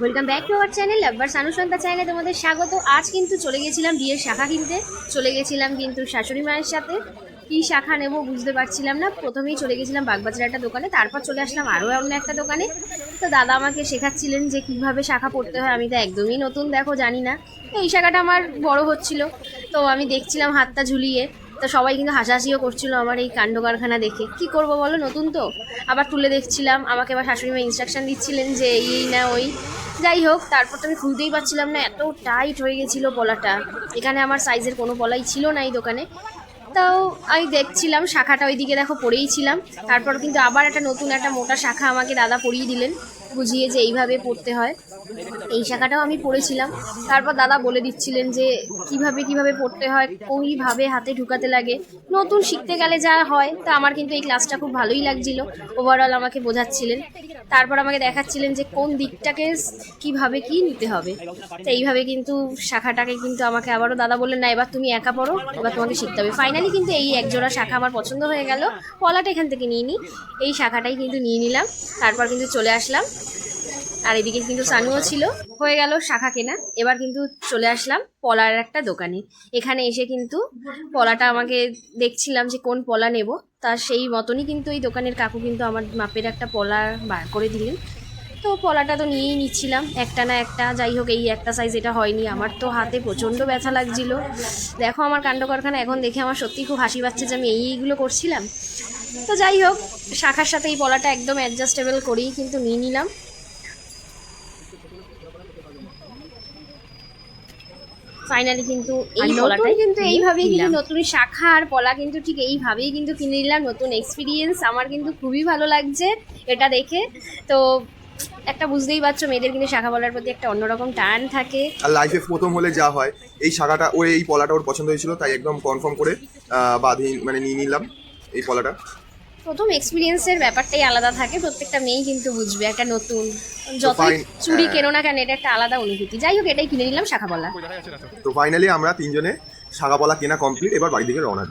Welcome back to our channel লাভবার সানুসন্তা চ্যানেলে তোমাদের স্বাগত। আজ কিন্তু চলে গেছিলাম বিয়ের শাখা কিনতে। চলে গেছিলাম কিন্তু শাশুড়ি মায়ের সাথে। কী শাখা নেব বুঝতে পারছিলাম না। প্রথমেই চলে গেছিলাম বাগবাজার একটা দোকানে, তারপর চলে আসলাম আরও অন্য একটা দোকানে। তো দাদা আমাকে শেখাচ্ছিলেন যে কীভাবে শাখা পড়তে হয়। আমি তো একদমই নতুন, দেখো, জানি না। এই শাখাটা আমার বড় হচ্ছিল। তো আমি দেখছিলাম হাতটা ঝুলিয়ে। তো সবাই কিন্তু হাসাহাসিও করছিল আমার এই কাণ্ড কারখানা দেখে। কি করব বলো? নতুন তো। আবার তুলে দেখছিলাম। আমাকে আবার শাশুড়ি মা ইনস্ট্রাকশন দিচ্ছিলেন যে এই না, ওই। যাই হোক, তারপর তো আমি খুলতেই পারছিলাম না। এত টাইট হয়ে গেছিল পলাটা এখানে আমার সাইজের কোনো পলাই ছিল না এই দোকানে। তাও আমি দেখছিলাম, শাখাটা ওইদিকে দেখো পড়েই ছিলাম। তারপর কিন্তু আবার একটা নতুন একটা মোটা শাখা আমাকে দাদা পরিয়ে দিলেন। বুঝিয়ে যে এইভাবে পড়তে হয়। এই শাখাটাও আমি পড়েছিলাম। তারপর দাদা বলে দিচ্ছিলেন যে, কীভাবে কীভাবে পড়তে হয় ওইভাবে হাতে ঢুকাতে লাগে। নতুন শিখতে গেলে যা হয়, তা আমার কিন্তু এই ক্লাসটা খুব ভালোই লাগছিল। ওভারঅল আমাকে বোঝাচ্ছিলেন। তারপর আমাকে দেখাচ্ছিলেন যে, কোন দিকটাকে কীভাবে কি নিতে হবে। তো এইভাবে কিন্তু শাখাটাকে কিন্তু আমাকে আবারও দাদা বললেন, না, এবার তুমি একা পড়ো, এবার তোমাকে শিখতে হবে। ফাইনালি কিন্তু এই একজোড়া শাখা আমার পছন্দ হয়ে গেল। পলাটা এখান থেকে নিয়ে নিই এই শাখাটাই কিন্তু নিয়ে নিলাম। তারপর কিন্তু চলে আসলাম। আর এদিকে কিন্তু সানুও ছিল। হয়ে গেল শাখা কেনা। এবার কিন্তু চলে আসলাম পলার একটা দোকানে। এখানে এসে কিন্তু পলাটা আমাকে দেখছিলাম যে কোন পলা নেব। তা সেই মতনই কিন্তু এই দোকানের কাকু কিন্তু আমার মাপের একটা পলা বার করে দিলেন। তো পলাটা তো নিয়েই নিচ্ছিলাম। একটা না একটা, যাই হোক, এই একটা সাইজ এটা হয়নি। আমার তো হাতে প্রচণ্ড ব্যথা লাগছিল। দেখো আমার কাণ্ড কারখানা এখন দেখে আমার সত্যি খুব হাসি পাচ্ছে যে আমি এই এইগুলো করছিলাম। তো যাই হোক, শাখার সাথে এই পলাটা একদম অ্যাডজাস্টেবল করেই কিন্তু নিয়ে নিলাম। ফাইনালি কিন্তু এই নতুন কিন্তু এইভাবেই কিন্তু নতুন শাখা আর পলা কিন্তু ঠিক এইভাবেই কিন্তু কিনে নিলাম। নতুন এক্সপিরিয়েন্স আমার কিন্তু খুবই ভালো লাগছে এটা দেখে। তো একটা বুঝতেই পারছ মেয়েদের কিন্তু শাখা পলার প্রতি একটা অন্যরকম টান থাকে। আর লাইফে প্রথম হলে যা হয় এই শাখাটা ওর এই পলাটা ওর পছন্দ হয়েছিল তাই একদম কনফার্ম করে আহ, বাঁধি মানে নিয়ে নিলাম এই পলাটা। প্রথম এক্সপিরিয়েন্সের ব্যাপারটাই আলাদা থাকে প্রত্যেকটা মেয়েই কিন্তু বুঝবে একটা নতুন যতই চুড়ি চুরি হ্যাঁ। কেনো না কেন এটা একটা আলাদা অনুভূতি। যাই হোক এটাই কিনে নিলাম শাখাপলা তো ফাইনালি আমরা তিনজনে শাখাপলা কেনা কমপ্লিট এবার বাড়ি দিকে রওনা